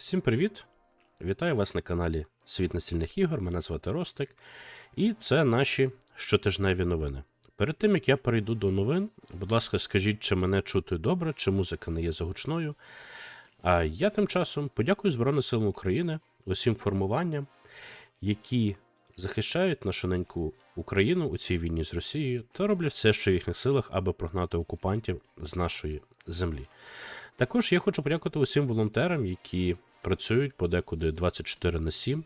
Всім привіт! Вітаю вас на каналі Світ настільних ігор. Мене звати Ростик, і це наші щотижневі новини. Перед тим як я перейду до новин, будь ласка, скажіть, чи мене чути добре, чи музика не є загучною. А я тим часом подякую Збройним силам України, усім формуванням, які захищають нашу неньку Україну у цій війні з Росією та роблять все, що в їхніх силах, аби прогнати окупантів з нашої землі. Також я хочу подякувати усім волонтерам, які працюють подекуди 24 на 7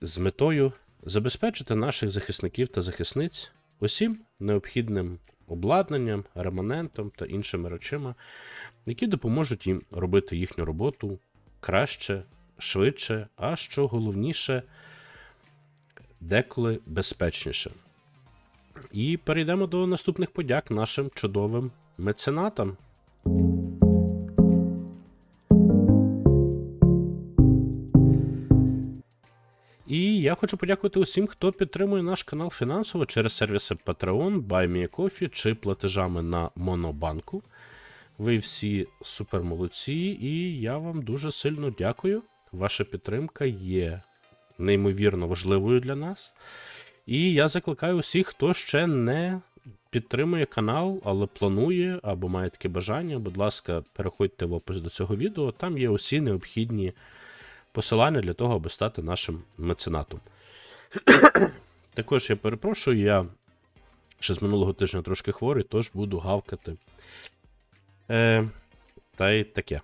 з метою забезпечити наших захисників та захисниць усім необхідним обладнанням, реманентом та іншими речима, які допоможуть їм робити їхню роботу краще, швидше, а що головніше, деколи безпечніше. І перейдемо до наступних подяк нашим чудовим меценатам. І я хочу подякувати усім, хто підтримує наш канал фінансово через сервіси Patreon, BuyMeACoffee чи платежами на Монобанку. Ви всі супер молодці, і я вам дуже сильно дякую. Ваша підтримка є неймовірно важливою для нас. І я закликаю усіх, хто ще не підтримує канал, але планує або має таке бажання. Будь ласка, переходьте в опис до цього відео. Там є усі необхідні посилання для того, аби стати нашим меценатом. Також я перепрошую, я ще з минулого тижня трошки хворий, тож буду гавкати. Е, та й таке.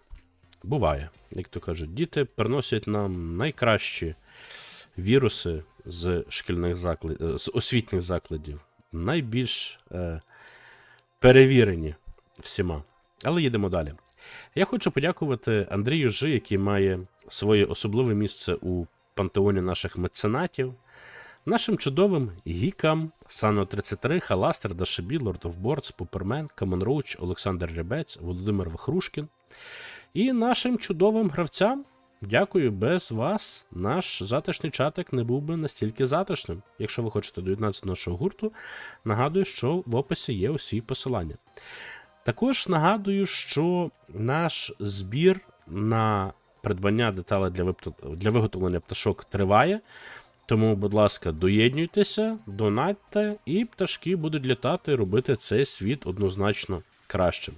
Буває, як то кажуть, діти приносять нам найкращі віруси з шкільних закладів, з освітніх закладів, найбільш е, перевірені всіма. Але їдемо далі. Я хочу подякувати Андрію Жи, який має своє особливе місце у пантеоні наших меценатів, нашим чудовим гікам Сано 33, Халастер, Дашебі, Лорд оф Бордс, Пупермен, Камон Роуч, Олександр Рябець, Володимир Вахрушкін. І нашим чудовим гравцям. Дякую, без вас наш затишний чатик не був би настільки затишним. Якщо ви хочете доєднатися до нашого гурту, нагадую, що в описі є усі посилання. Також нагадую, що наш збір на придбання деталей для, вип- для виготовлення пташок триває. Тому, будь ласка, доєднуйтеся, донатьте, і пташки будуть літати, робити цей світ однозначно кращим.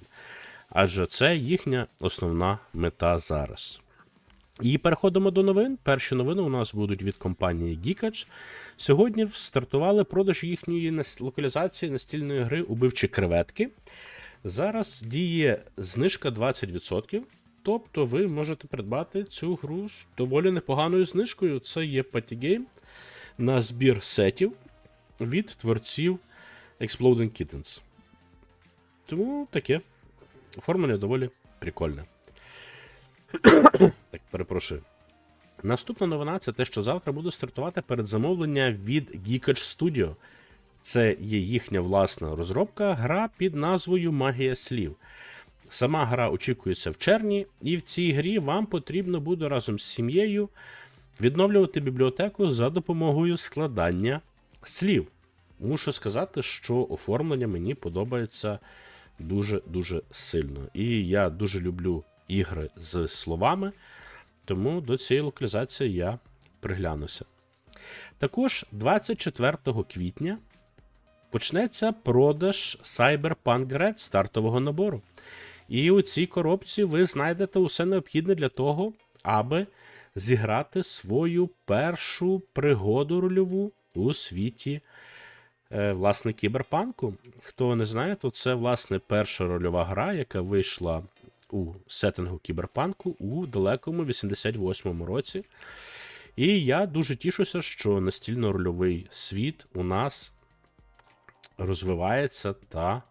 Адже це їхня основна мета зараз. І переходимо до новин. Перші новини у нас будуть від компанії Geekage. Сьогодні стартували продаж їхньої локалізації настільної гри Убивчі креветки. Зараз діє знижка 20%. Тобто ви можете придбати цю гру з доволі непоганою знижкою. Це є патігейм на збір сетів від творців Exploding Kittens. Тому таке. Оформлення доволі прикольне. так, перепрошую. Наступна новина це те, що завтра буде стартувати передзамовлення від Geekage Studio. Це є їхня власна розробка, гра під назвою Магія слів. Сама гра очікується в червні, і в цій грі вам потрібно буде разом з сім'єю відновлювати бібліотеку за допомогою складання слів. Мушу сказати, що оформлення мені подобається дуже-дуже сильно. І я дуже люблю ігри з словами, тому до цієї локалізації я приглянуся. Також 24 квітня почнеться продаж Cyberpunk Red стартового набору. І у цій коробці ви знайдете усе необхідне для того, аби зіграти свою першу пригоду рольову у світі е, власне кіберпанку. Хто не знає, то це власне перша рольова гра, яка вийшла у сеттингу кіберпанку у далекому 88-му році. І я дуже тішуся, що настільно-рольовий світ у нас розвивається та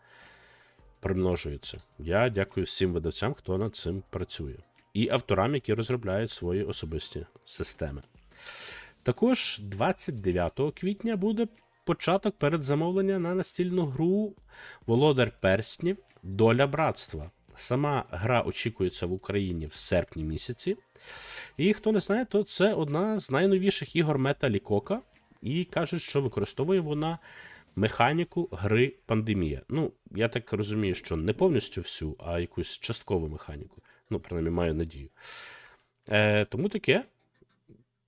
примножується. Я дякую всім видавцям, хто над цим працює, і авторам, які розробляють свої особисті системи. Також 29 квітня буде початок передзамовлення на настільну гру Володар Перснів Доля братства. Сама гра очікується в Україні в серпні місяці. І хто не знає, то це одна з найновіших ігор Мета Лікока. І кажуть, що використовує вона механіку гри Пандемія. Ну, я так розумію, що не повністю всю, а якусь часткову механіку. Ну, принаймні, маю надію. Е, тому таке.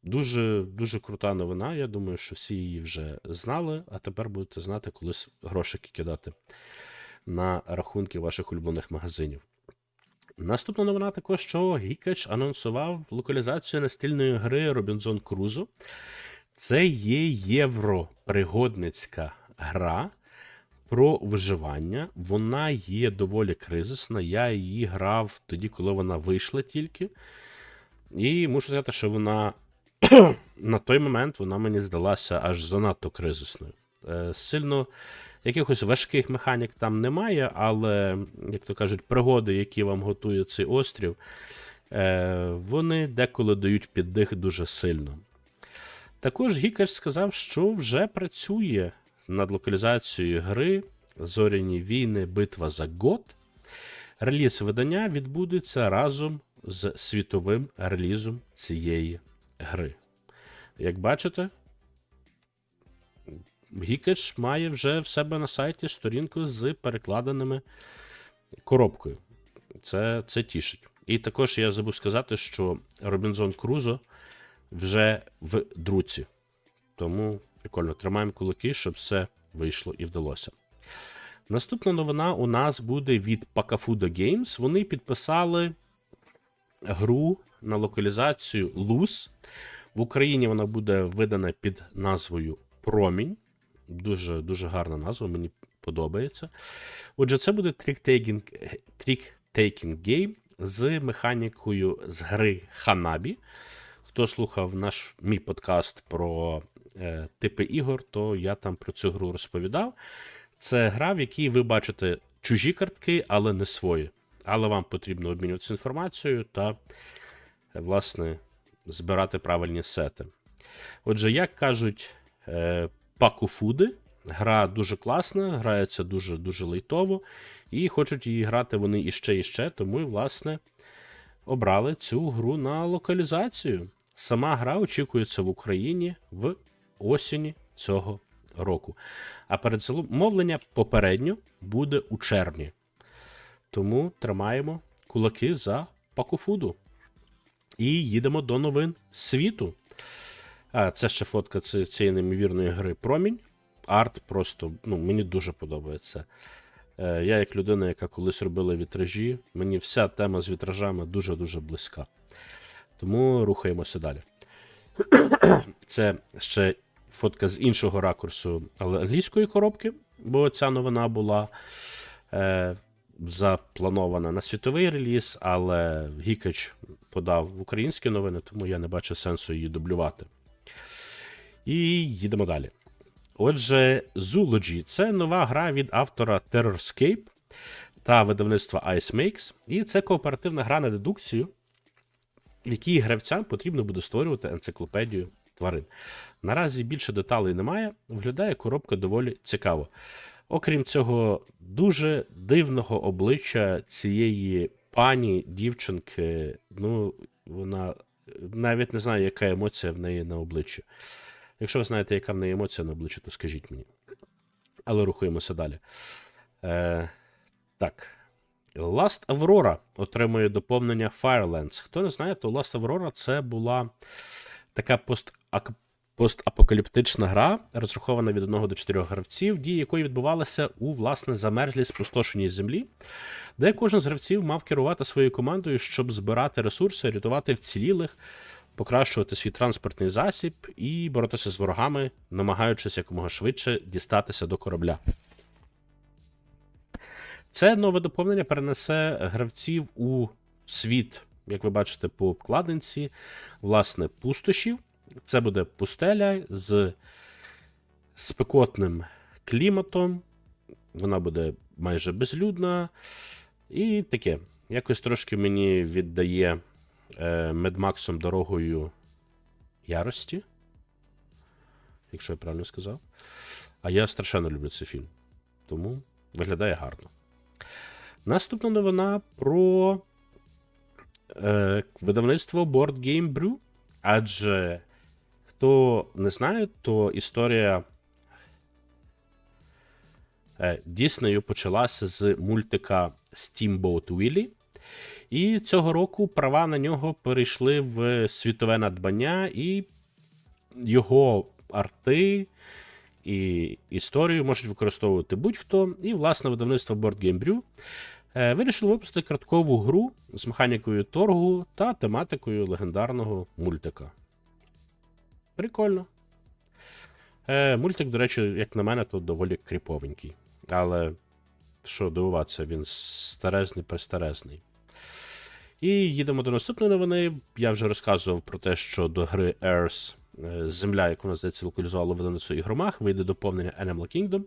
Дуже, дуже крута новина. Я думаю, що всі її вже знали, а тепер будете знати, колись грошики кидати на рахунки ваших улюблених магазинів. Наступна новина також, що Гікач анонсував локалізацію настільної гри Robinson Crusoe. Це є європригодницька гра про виживання. Вона є доволі кризисна. Я її грав тоді, коли вона вийшла тільки. І мушу сказати, що вона на той момент вона мені здалася аж занадто кризисною. Е, Сильно якихось важких механік там немає, але, як то кажуть, пригоди, які вам готує цей острів, е, вони деколи дають піддих дуже сильно. Також Гікач сказав, що вже працює над локалізацією гри Зоряні війни, битва за год. Реліз видання відбудеться разом з світовим релізом цієї гри. Як бачите, Гікач має вже в себе на сайті сторінку з перекладеними коробкою. Це, це тішить. І також я забув сказати, що Робінзон Крузо вже в друці. Тому прикольно, тримаємо кулаки, щоб все вийшло і вдалося. Наступна новина у нас буде від Pakafuda Games. Вони підписали гру на локалізацію Luz. В Україні вона буде видана під назвою Промінь. Дуже дуже гарна назва, мені подобається. Отже, це буде трік-тейкінг гейм з механікою з гри Ханабі. Хто слухав наш мій подкаст про типи ігор, то я там про цю гру розповідав. Це гра, в якій ви бачите чужі картки, але не свої. Але вам потрібно обмінюватися інформацією та, власне, збирати правильні сети. Отже, як кажуть е, пакуфуди, гра дуже класна, грається дуже дуже лейтово, і хочуть її грати вони іще і ще, тому власне, обрали цю гру на локалізацію. Сама гра очікується в Україні в осені цього року. А передзамовлення попередньо буде у червні. Тому тримаємо кулаки за пакуфуду. І їдемо до новин світу. А, Це ще фотка цієї неймовірної гри Промінь. Арт просто ну, мені дуже подобається. Е, Я, як людина, яка колись робила вітражі, мені вся тема з вітражами дуже-дуже близька. Тому рухаємося далі. Це ще фотка з іншого ракурсу, але англійської коробки, бо ця новина була е, запланована на світовий реліз, але Гікач подав в українські новини, тому я не бачу сенсу її дублювати. І їдемо далі. Отже, Zoology це нова гра від автора Terrorscape та видавництва Ice Makes. І це кооперативна гра на дедукцію, в якій гравцям потрібно буде створювати енциклопедію тварин. Наразі більше деталей немає, виглядає коробка доволі цікаво. Окрім цього, дуже дивного обличчя цієї пані дівчинки, ну, вона навіть не знаю, яка емоція в неї на обличчі. Якщо ви знаєте, яка в неї емоція на обличчі, то скажіть мені. Але рухаємося далі. Е, Так. Last Aurora отримує доповнення Firelands. Хто не знає, то Last Aurora це була така пост постапокаліптична гра, розрахована від 1 до 4 гравців, дії якої відбувалися у власне замерзлій спустошеній землі, де кожен з гравців мав керувати своєю командою, щоб збирати ресурси, рятувати вцілілих, покращувати свій транспортний засіб і боротися з ворогами, намагаючись якомога швидше дістатися до корабля. Це нове доповнення перенесе гравців у світ, як ви бачите, по обкладинці, власне, пустошів. Це буде пустеля з спекотним кліматом. Вона буде майже безлюдна. І таке. Якось трошки мені віддає е, Медмаксом дорогою ярості. Якщо я правильно сказав. А я страшенно люблю цей фільм. Тому виглядає гарно. Наступна новина про е, видавництво Board Game Brew. Адже хто не знає, то історія е, Діснею почалася з мультика Steamboat Willie. І цього року права на нього перейшли в світове надбання, і його арти і історію можуть використовувати будь-хто. І, власне, видавництво Board Game Brew е, вирішило випустити карткову гру з механікою торгу та тематикою легендарного мультика. Прикольно. Е, Мультик, до речі, як на мене, то доволі кріповенький. Але що дивуватися, він старезний престарезний. І їдемо до наступної новини. Я вже розказував про те, що до гри Earth е, Земля, яку нас здається, локалізувало видавництво ігромах, вийде доповнення Animal Kingdom.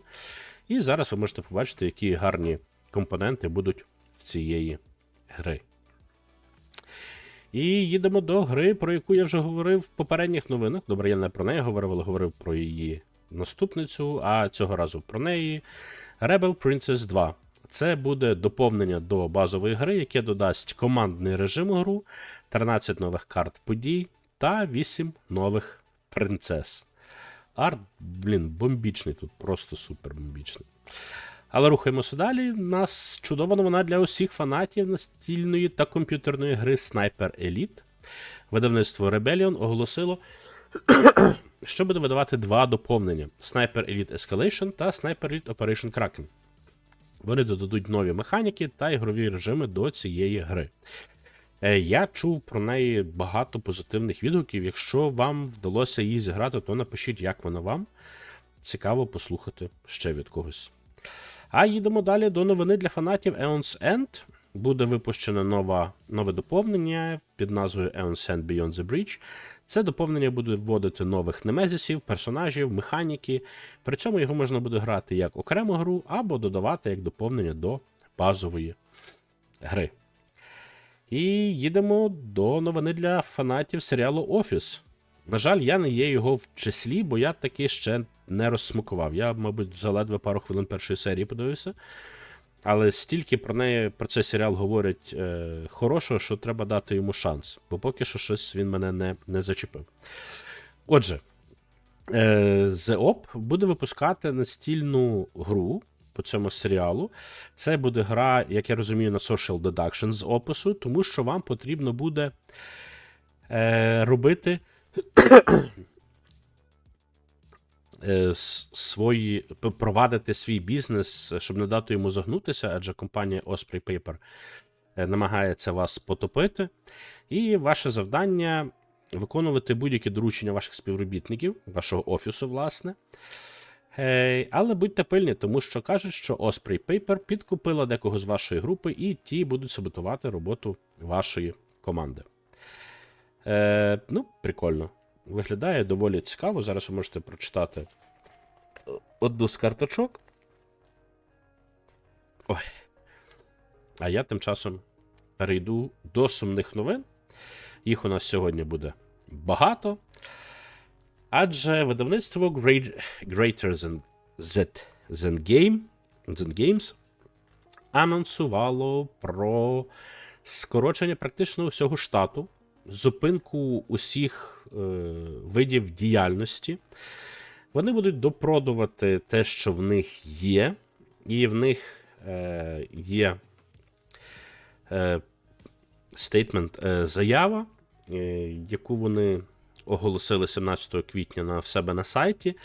І зараз ви можете побачити, які гарні компоненти будуть в цієї гри. І їдемо до гри, про яку я вже говорив в попередніх новинах. Добре, я не про неї говорив, але говорив про її наступницю, а цього разу про неї. Rebel Princess 2. Це буде доповнення до базової гри, яке додасть командний режим гру, 13 нових карт подій та 8 нових принцес. Арт, блін, бомбічний тут, просто супер бомбічний. Але рухаємося далі. У нас чудова новина для усіх фанатів настільної та комп'ютерної гри Sniper Elite. Видавництво Rebellion оголосило, що буде видавати два доповнення: Sniper Elite Escalation та Sniper Elite Operation Kraken. Вони додадуть нові механіки та ігрові режими до цієї гри. Е, Я чув про неї багато позитивних відгуків. Якщо вам вдалося її зіграти, то напишіть, як вона вам. Цікаво послухати ще від когось. А їдемо далі до новини для фанатів Eon's End. Буде випущено нова, нове доповнення під назвою Eon's End Beyond the Bridge. Це доповнення буде вводити нових немезісів, персонажів, механіки. При цьому його можна буде грати як окрему гру, або додавати як доповнення до базової гри. І їдемо до новини для фанатів серіалу Офіс. На жаль, я не є його в числі, бо я таки ще не розсмакував. Я, мабуть, за ледве пару хвилин першої серії подивився. Але стільки про неї, про цей серіал говорять е, хорошого, що треба дати йому шанс, бо поки що щось він мене не, не зачепив. Отже, е, The Op буде випускати настільну гру по цьому серіалу. Це буде гра, як я розумію, на Social Deduction з опису, тому що вам потрібно буде е, робити свої, п- провадити свій бізнес, щоб не дати йому загнутися, адже компанія Osprey Paper е, намагається вас потопити. І ваше завдання виконувати будь-які доручення ваших співробітників, вашого офісу, власне. Е, Але будьте пильні, тому що кажуть, що Osprey Paper підкупила декого з вашої групи, і ті будуть саботувати роботу вашої команди. Е, Ну, прикольно. Виглядає доволі цікаво. Зараз ви можете прочитати одну з карточок. Ой. А я тим часом перейду до сумних новин. Їх у нас сьогодні буде багато. Адже видавництво Great, Greater than, Z, than, Game, than Games анонсувало про скорочення практично усього штату, зупинку усіх е, видів діяльності. Вони будуть допродувати те, що в них є, і в них е, є е, стейтмент, е, заява, е, яку вони оголосили 17 квітня на в себе на сайті.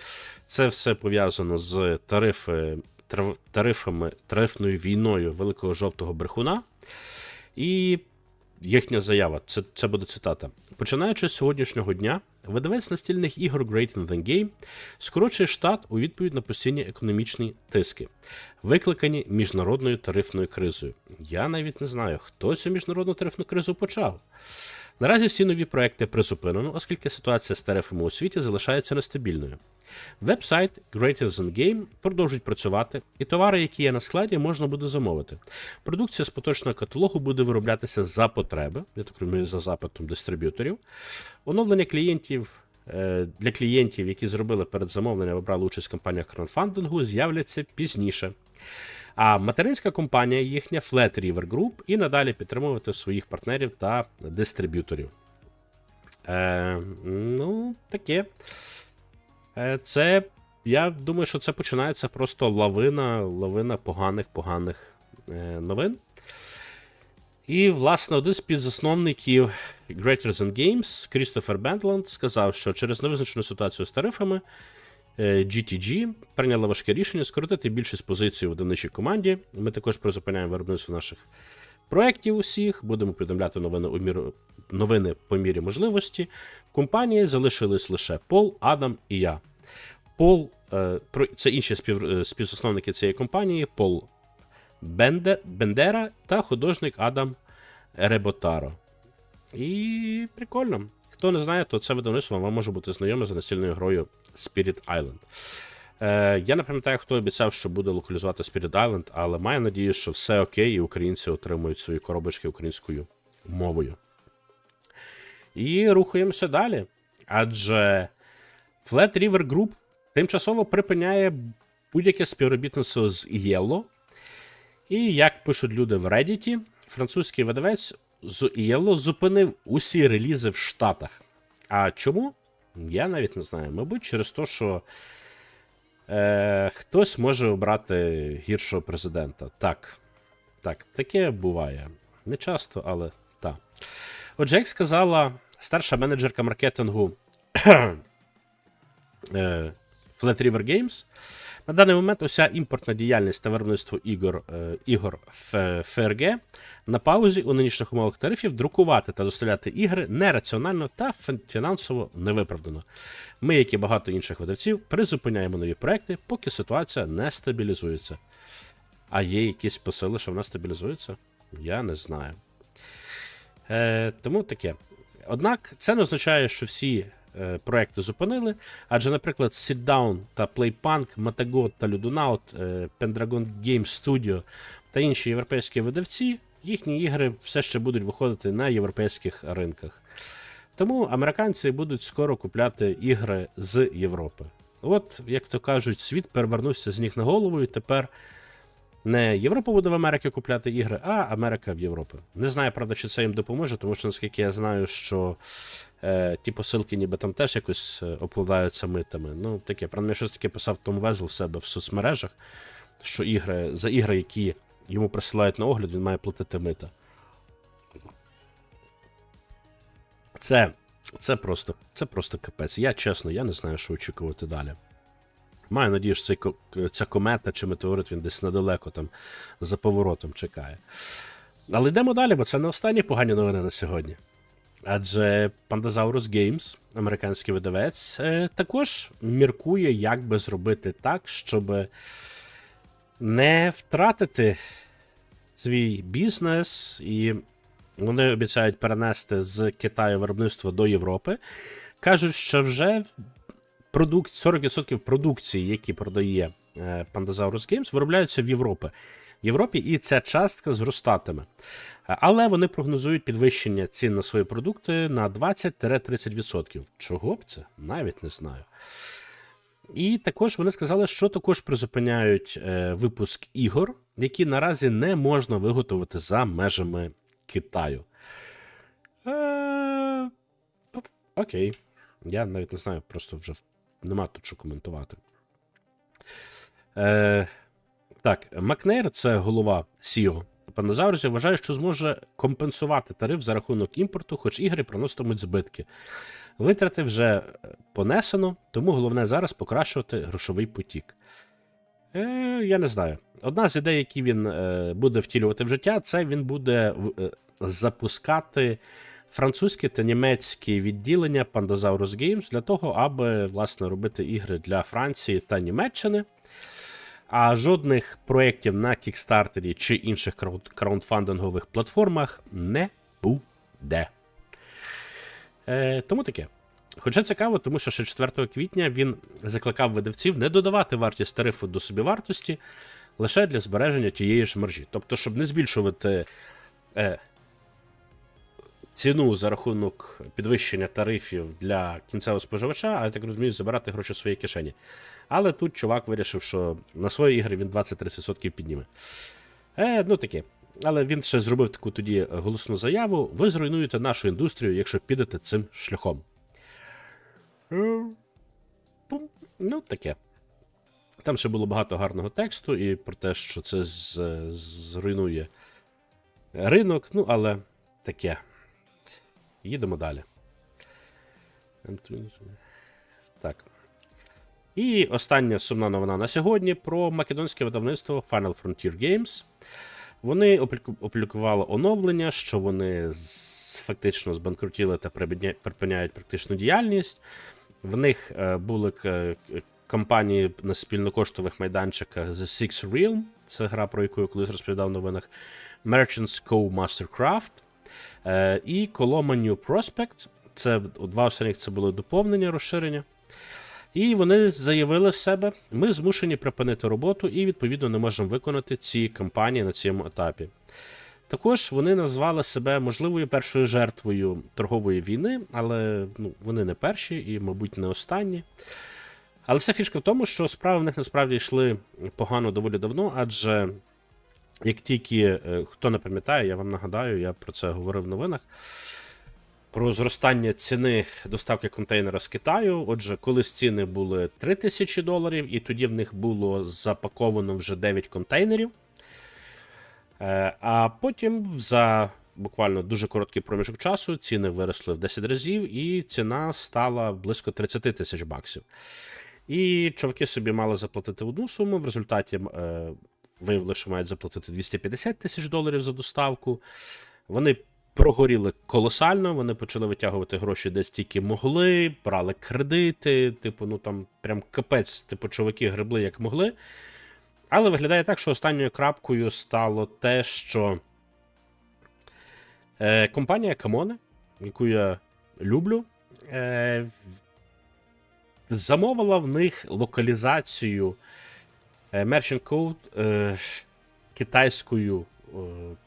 Це все пов'язано з тарифи, тарифами, тарифною війною Великого жовтого брехуна. І їхня заява, це, це буде цитата. Починаючи з сьогоднішнього дня, видавець настільних ігор Great Than Game скорочує штат у відповідь на постійні економічні тиски, викликані міжнародною тарифною кризою. Я навіть не знаю, хто цю міжнародну тарифну кризу почав. Наразі всі нові проекти призупинено, оскільки ситуація з тарифами у світі залишається нестабільною. Веб-сайт Greater Than Game продовжить працювати, і товари, які є на складі, можна буде замовити. Продукція з поточного каталогу буде вироблятися за потреби, я так розумію, за запитом дистриб'юторів. Оновлення клієнтів е, для клієнтів, які зробили передзамовлення або брали участь в кампаніях краудфандингу, з'являться пізніше. А материнська компанія їхня Flat River Group і надалі підтримувати своїх партнерів та дистриб'юторів. Е, ну, таке. Е, це. Я думаю, що це починається просто лавина, лавина поганих поганих е, новин. І, власне, один з підзасновників Greater Than Games, Крістофер Бендланд, сказав, що через невизначену ситуацію з тарифами е, GTG прийняла важке рішення скоротити більшість позицій у видавничій команді. Ми також призупиняємо виробництво наших проєктів усіх, будемо повідомляти новини, у міру, новини по мірі можливості. В компанії залишились лише Пол, Адам і я. Пол, е, це інші спів, е, співзасновники цієї компанії: Пол Бенде, Бендера та художник Адам Реботаро. І прикольно. Хто не знає, то це видавництво вам може бути знайоме за настільною грою Spirit Island. Е, я не пам'ятаю, хто обіцяв, що буде локалізувати Spirit Island, але маю надію, що все окей, і українці отримують свої коробочки українською мовою. І рухаємося далі. Адже Flat River Group тимчасово припиняє будь-яке співробітництво з Yellow. І як пишуть люди в Reddit, французький видавець з Yellow зупинив усі релізи в Штатах. А чому? Я навіть не знаю. Мабуть, через те, що е, хтось може обрати гіршого президента. Так. Так, таке буває. Не часто, але так. Отже, як сказала старша менеджерка маркетингу е, Flat River Games, на даний момент уся імпортна діяльність та виробництво ігор, е, ігор ФРГ на паузі у нинішніх умовах тарифів друкувати та доставляти ігри нераціонально та фінансово невиправдано. Ми, як і багато інших видавців, призупиняємо нові проекти, поки ситуація не стабілізується. А є якісь посили, що вона стабілізується? Я не знаю. Е, тому таке. Однак це не означає, що всі проекти зупинили, адже, наприклад, Sitdown та Playpunk, Matagot та Ludonaut, е, Pendragon Game Studio та інші європейські видавці, їхні ігри все ще будуть виходити на європейських ринках. Тому американці будуть скоро купляти ігри з Європи. От, як то кажуть, світ перевернувся з ніг на голову, і тепер не Європа буде в Америці купляти ігри, а Америка в Європу. Не знаю, правда, чи це їм допоможе, тому що наскільки я знаю, що е, ті посилки ніби там теж якось е, обкладаються митами. Ну, таке, правда, щось таке писав Том Везл в себе в соцмережах, що ігри, за ігри, які йому присилають на огляд, він має платити мита. Це, це просто, це просто капець. Я чесно, я не знаю, що очікувати далі. Маю надію, що цей, ця комета чи метеорит він десь недалеко там за поворотом чекає. Але йдемо далі, бо це не останні погані новини на сьогодні. Адже Pandasaurus Games, американський видавець, е, також міркує, як би зробити так, щоб не втратити свій бізнес, і вони обіцяють перенести з Китаю виробництво до Європи. Кажуть, що вже продукт, 40% продукції, які продає е, Pandasaurus Games, виробляються в Європі. Європі і ця частка зростатиме. Але вони прогнозують підвищення цін на свої продукти на 20-30%. Чого б це? Навіть не знаю. І також вони сказали, що також призупиняють е, випуск ігор, які наразі не можна виготовити за межами Китаю. Е, окей. Я навіть не знаю, просто вже нема тут що коментувати. Е, так, Макнейр, це голова CEO Паназаурусів, вважає, що зможе компенсувати тариф за рахунок імпорту, хоч ігри приноситимуть збитки. Витрати вже понесено, тому головне зараз покращувати грошовий потік. Е, я не знаю. Одна з ідей, які він е, буде втілювати в життя, це він буде е, запускати французьке та німецьке відділення Pandasaurus Games для того, аби власне робити ігри для Франції та Німеччини. А жодних проєктів на Кікстартері чи інших краундфандингових платформах не буде. Е, тому таке. Хоча цікаво, тому що ще 4 квітня він закликав видавців не додавати вартість тарифу до собівартості лише для збереження тієї ж маржі. Тобто, щоб не збільшувати е, ціну за рахунок підвищення тарифів для кінцевого споживача, а я так розумію, забирати гроші в своїй кишені. Але тут чувак вирішив, що на свої ігри він 20-30% підніме. Е, ну таке. Але він ще зробив таку тоді голосну заяву: ви зруйнуєте нашу індустрію, якщо підете цим шляхом. Е. Ну, таке. Там ще було багато гарного тексту, і про те, що це з- зруйнує ринок, ну, але таке. Їдемо далі. І остання сумна новина на сьогодні про македонське видавництво Final Frontier Games. Вони опубліку- опублікували оновлення, що вони фактично збанкрутіли та припиняють практичну діяльність. В них е, були к- к- на спільнокоштових майданчиках The Six Realm, це гра, про яку я колись розповідав в новинах, Merchants Co. Mastercraft е, і Coloma New Prospect. Це два останніх це були доповнення, розширення. І вони заявили в себе: ми змушені припинити роботу і, відповідно, не можемо виконати ці кампанії на цьому етапі. Також вони назвали себе можливою першою жертвою торгової війни, але ну, вони не перші і, мабуть, не останні. Але вся фішка в тому, що справи в них насправді йшли погано доволі давно, адже як тільки е, хто не пам'ятає, я вам нагадаю, я про це говорив в новинах. Про зростання ціни доставки контейнера з Китаю. Отже, колись ціни були 3 тисячі доларів, і тоді в них було запаковано вже 9 контейнерів. Е, А потім за буквально дуже короткий проміжок часу ціни виросли в 10 разів, і ціна стала близько 30 тисяч баксів. І чуваки собі мали заплатити одну суму. В результаті е, виявили, що мають заплатити 250 тисяч доларів за доставку. Вони прогоріли колосально, вони почали витягувати гроші десь тільки могли, брали кредити, типу, ну там прям капець, типу, чуваки гребли як могли. Але виглядає так, що останньою крапкою стало те, що е, компанія Камоне, яку я люблю, е, замовила в них локалізацію е, Merchant Code е, китайською е,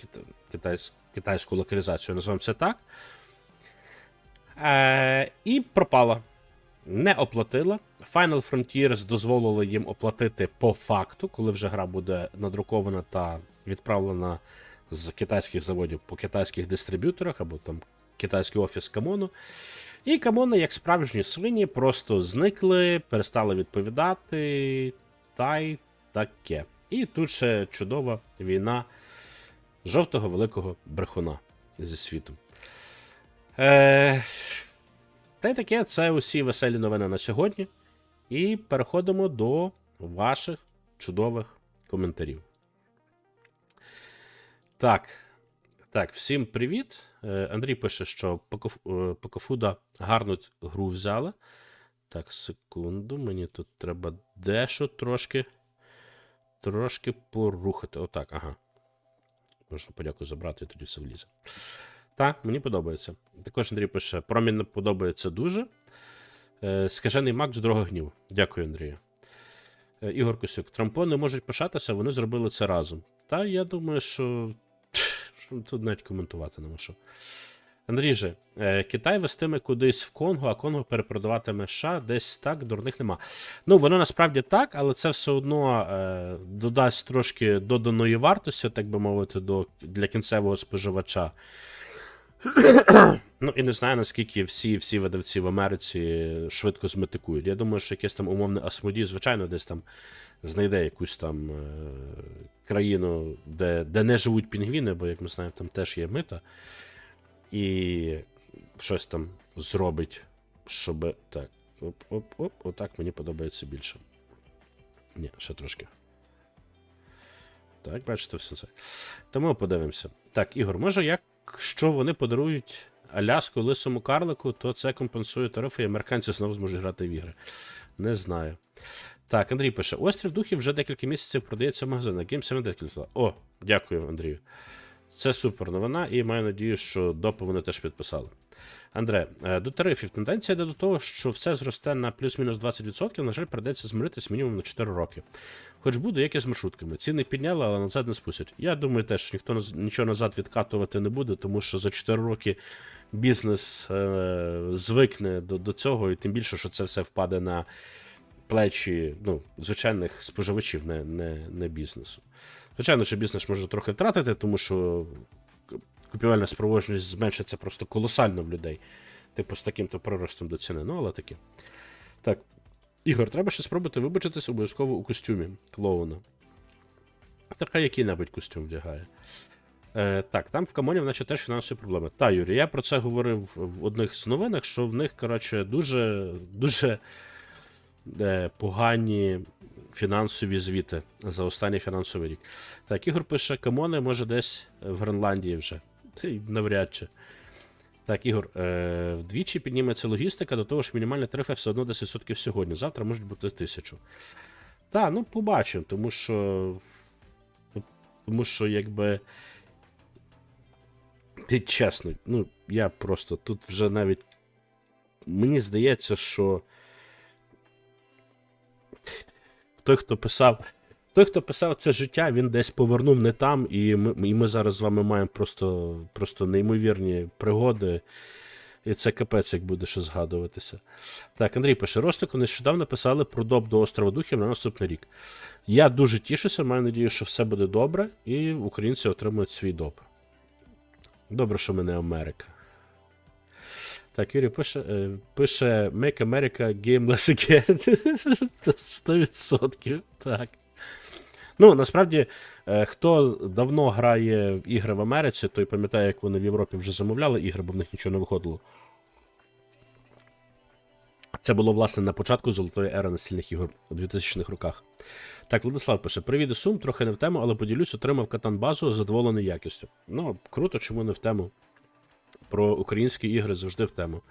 кита, китайсь, китайську локалізацію, називаємо це так. Е, і пропала. Не оплатила. Final Frontiers дозволили їм оплатити по факту, коли вже гра буде надрукована та відправлена з китайських заводів по китайських дистриб'юторах або там китайський офіс Камону. І Камони, як справжні свині, просто зникли, перестали відповідати, та й таке. І тут ще чудова війна жовтого великого брехуна зі світу. Е, та й таке, це усі веселі новини на сьогодні. І переходимо до ваших чудових коментарів. Так. Так, всім привіт. Е, Андрій пише, що Покоф- е, гарну гру взяли. Так, секунду, мені тут треба дещо трошки. Трошки порухати. Отак, ага. Можна подяку забрати, і тоді все влізе. Так, мені подобається. Також Андрій пише: промінь не подобається дуже. Е, Скажений з дорога гнів. Дякую, Андрію. Е, Ігор Косюк. Трампо не можуть пишатися, вони зробили це разом. Та я думаю, що тут навіть коментувати нема що. Андрій же, е, Китай вестиме кудись в Конго, а Конго перепродаватиме США, десь так, дурних нема. Ну, воно насправді так, але це все одно е, додасть трошки доданої вартості, так би мовити, до, для кінцевого споживача. Ну і не знаю, наскільки всі всі видавці в Америці швидко зметикують. Я думаю, що якесь там умовне Асмодій, звичайно, десь там знайде якусь там е, країну, де, де не живуть пінгвіни, бо, як ми знаємо, там теж є мита. І щось там зробить, щоб. Так. Оп-оп-оп, отак мені подобається більше. Ні, ще трошки. Так, бачите, все це. Тому подивимося. Так, Ігор, може, якщо вони подарують Аляску лисому карлику, то це компенсує тарифи, і американці знову зможуть грати в ігри. Не знаю. Так, Андрій пише: Острів Духів вже декілька місяців продається в магазинах. Game 7 декілька. О, дякую, Андрію. Це супер новина, і маю надію, що допи вони теж підписали. Андре, е, до тарифів тенденція йде до того, що все зросте на плюс-мінус 20%, на жаль, придеться змиритись мінімум на 4 роки. Хоч буде, як і з маршрутками. Ціни підняли, але назад не спустять. Я думаю, теж ніхто нічого назад відкатувати не буде, тому що за 4 роки бізнес е, звикне до, до цього, і тим більше, що це все впаде на плечі ну, звичайних споживачів, не, не, не бізнесу. Звичайно, що бізнес може трохи втратити, тому що купівельна спроможність зменшиться просто колосально в людей. Типу, з таким-то приростом до ціни. Ну, але таке. Так. Ігор, треба ще спробувати вибачитись обов'язково у костюмі клоуна. Така який-небудь костюм вдягає. Е, так, там в Камоні, наче теж фінансові проблеми. Та, Юрій, я про це говорив в одних з новинах, що в них, коротше, дуже, дуже е, погані фінансові звіти за останній фінансовий рік. Так, Ігор пише, Камони може десь в Гренландії вже. Навряд чи. Так, Ігор, е, вдвічі підніметься логістика, до того ж мінімальні тарифи все одно 10% сьогодні. Завтра можуть бути тисячу. Так, ну побачимо, тому що. Тому що, якби. Ти чесно, ну, я просто тут вже навіть. Мені здається, що. Той, хто писав. Той, хто писав це життя, він десь повернув не там, і ми, і ми зараз з вами маємо просто, просто неймовірні пригоди. І це капець, як буде що згадуватися. Так, Андрій пише: Ростику нещодавно писали про доп до острова Духів на наступний рік. Я дуже тішуся, маю надію, що все буде добре, і українці отримують свій доп. Добре, що ми не Америка. Так, Юрій пише, е, пише Make America Gameless Again. Це 100%. Так. Ну, насправді, е, хто давно грає в ігри в Америці, той пам'ятає, як вони в Європі вже замовляли ігри, бо в них нічого не виходило. Це було, власне, на початку золотої ери настільних ігор у 2000-х роках. Так, Владислав пише: Привіт, Сум, трохи не в тему, але поділюсь, отримав катан базу задоволений якістю. Ну, круто, чому не в тему. Про українські ігри завжди в тему.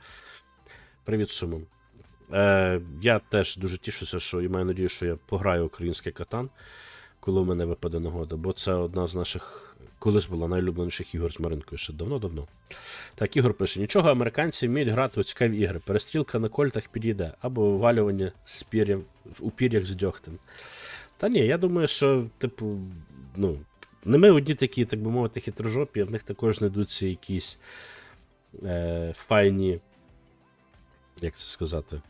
Привіт, Сумом. Е, я теж дуже тішуся, що і маю надію, що я пограю український катан, коли в мене випаде нагода, бо це одна з наших. Колись була найлюбленіших ігор з Маринкою ще давно-давно. Так, Ігор пише: нічого, американці вміють грати у цікаві ігри. Перестрілка на кольтах підійде, або вивалювання з пір'ям у пір'ях з дьогтем. Та ні, я думаю, що, типу, ну, не ми одні такі, так би мовити, хитрожопі, а в них також знайдуться якісь е, файні, як це сказати,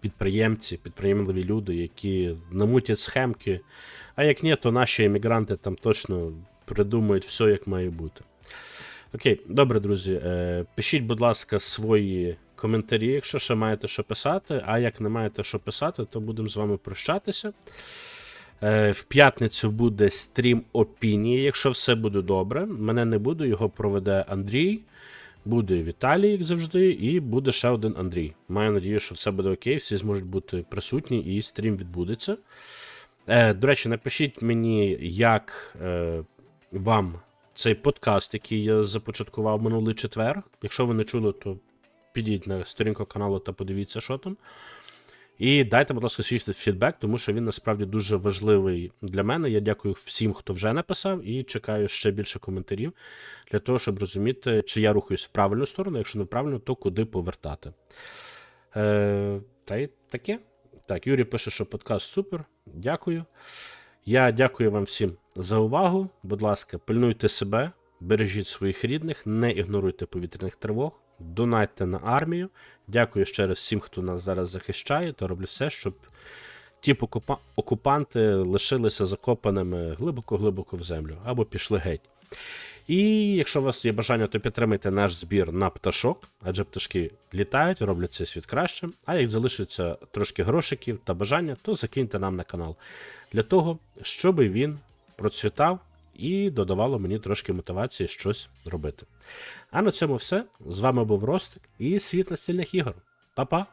підприємці, підприємливі люди, які намутять схемки. А як ні, то наші емігранти там точно придумають все, як має бути. Окей, добре, друзі. Е, пишіть, будь ласка, свої коментарі, якщо ще маєте що писати. А як не маєте що писати, то будемо з вами прощатися. Е, в п'ятницю буде стрім опінії, якщо все буде добре. Мене не буде, його проведе Андрій. Буде Віталій, як завжди, і буде ще один Андрій. Маю надію, що все буде окей, всі зможуть бути присутні і стрім відбудеться. Е, До речі, напишіть мені, як е, вам цей подкаст, який я започаткував минулий четвер. Якщо ви не чули, то підіть на сторінку каналу та подивіться, що там. І дайте, будь ласка, свій фідбек, тому що він насправді дуже важливий для мене. Я дякую всім, хто вже написав, і чекаю ще більше коментарів для того, щоб розуміти, чи я рухаюсь в правильну сторону, якщо не в правильну, то куди повертати. Е, Та й таке. Так, Юрій пише, що подкаст супер. Дякую. Я дякую вам всім за увагу. Будь ласка, пильнуйте себе, бережіть своїх рідних, не ігноруйте повітряних тривог, донайте на армію. Дякую ще раз всім, хто нас зараз захищає, та роблю все, щоб ті окупанти лишилися закопаними глибоко-глибоко в землю або пішли геть. І якщо у вас є бажання, то підтримайте наш збір на пташок, адже пташки літають, роблять цей світ кращим. А як залишиться трошки грошиків та бажання, то закиньте нам на канал для того, щоб він процвітав і додавало мені трошки мотивації щось робити. А на цьому все. З вами був Ростик і світ настільних ігор. Па-па!